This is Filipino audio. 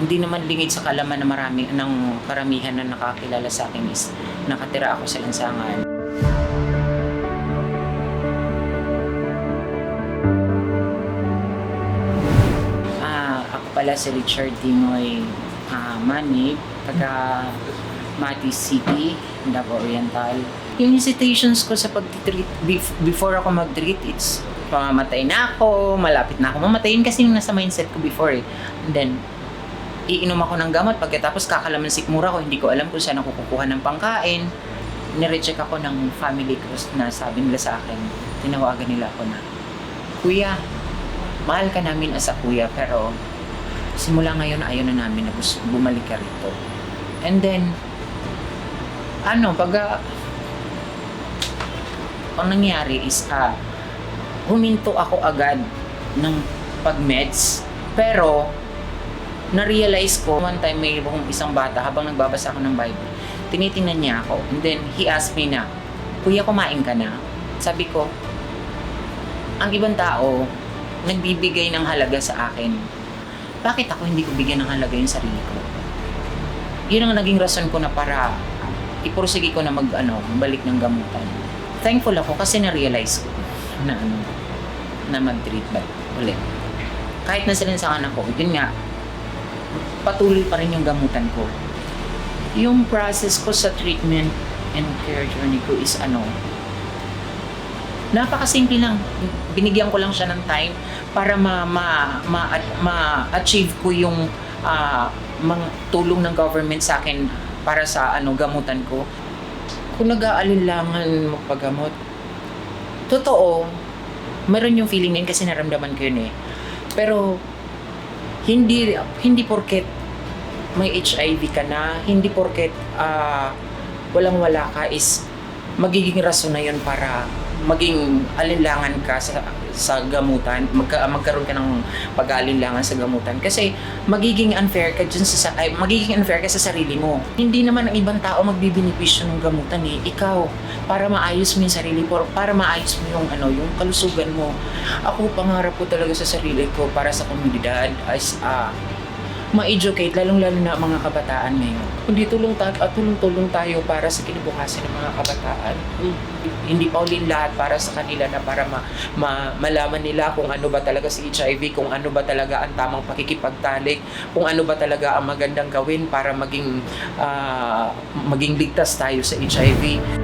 hindi naman lingid sa kalaman na marami ng karamihan na nakakilala sa akin is nakatira ako sa lansangan. Ah, ako pala si Richard Timoy ah, Manig, taga Mati City, Davao Oriental. Yung hesitations ko sa pag-treat, bef- before ako mag-treat, it's pamamatay na ako, malapit na ako mamatayin kasi yung nasa mindset ko before eh. And then, iinom ako ng gamot pagkatapos kakalaman sikmura ko, hindi ko alam kung saan ako kukuha ng pangkain. Nirecheck ako ng family ko na sabi nila sa akin, tinawagan nila ako na, Kuya, mahal ka namin as a kuya, pero simula ngayon ayaw na namin na bumalik ka rito. And then, ano, pag ah, ang nangyari is, ah, huminto ako agad ng pag-meds, pero na-realize ko, one time may buong isang bata habang nagbabasa ako ng Bible, tinitingnan niya ako. And then, he asked me na, Kuya, kumain ka na? Sabi ko, ang ibang tao, nagbibigay ng halaga sa akin. Bakit ako hindi ko bigyan ng halaga yung sarili ko? Yun ang naging rason ko na para ipursige ko na mag, ano, balik ng gamutan. Thankful ako kasi na-realize ko na ano, na mag-treat back ulit. Kahit na silansangan ako, yun nga, patuloy pa rin yung gamutan ko. Yung process ko sa treatment and care journey ko is ano, napakasimple lang. Binigyan ko lang siya ng time para ma ma ma, ma achieve ko yung ah, mga tulong ng government sa akin para sa ano gamutan ko. Kung nag-aalinlangan magpagamot, totoo, meron yung feeling na yun kasi naramdaman ko yun eh. Pero hindi hindi porket may HIV ka na, hindi porket ah, walang wala ka is magiging rason na yun para maging alinlangan ka sa sa gamutan, magka, magkaroon ka ng pag-aalinlangan sa gamutan kasi magiging unfair ka dyan sa ay, magiging unfair ka sa sarili mo. Hindi naman ang ibang tao magbibinipisyo ng gamutan eh. Ikaw, para maayos mo yung sarili mo, para maayos mo yung ano, yung kalusugan mo. Ako pangarap ko talaga sa sarili ko para sa komunidad as ah, ma-educate, lalong-lalo na mga kabataan ngayon. Kundi tulong tayo at tulong-tulong tayo para sa kinabukasan ng mga kabataan. Hindi pa ulin lahat para sa kanila na para ma, ma- malaman nila kung ano ba talaga si HIV, kung ano ba talaga ang tamang pakikipagtalik, kung ano ba talaga ang magandang gawin para maging ah, maging ligtas tayo sa HIV.